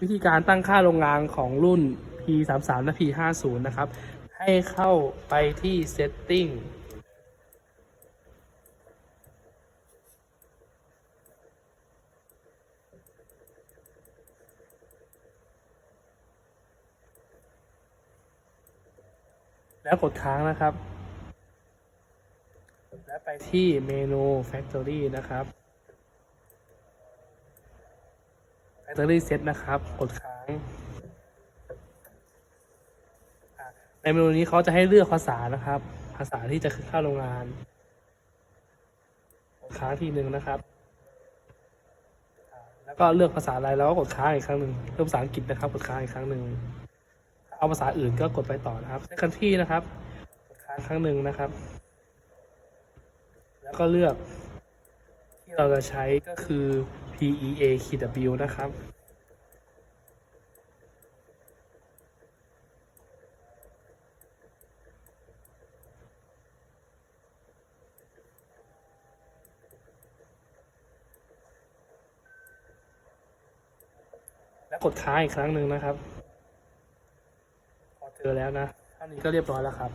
วิธีการตั้งค่าโรงงานของรุ่น P33 และ P50 นะครับ ให้เข้าไปที่ Setting แล้วกดค้างนะครับ และไปที่เมนู Factory นะครับ Factory Set นะครับ กดค้าง ในเมนูนี้เขาจะให้เลือกภาษานะครับ ภาษาที่จะเข้าโรงงานกดค้างทีหนึ่งนะครับ แล้วก็เลือกภาษาอะไรแล้วก็กดค้างอีกครั้งหนึ่งเลือกภาษาอังกฤษนะครับ กดค้างอีกครั้งหนึ่งเอาภาษาอื่นก็กดไปต่อนะครับ Second ที่นะครับ กดค้างครั้งหนึ่งนะครับ แล้วก็เลือก ที่เราจะใช้ก็คือ PEA W นะครับ แล้วกดค้างอีกครั้งหนึ่งนะครับ พอเจอแล้วนะเท่านี้ก็เรียบร้อยแล้วครับ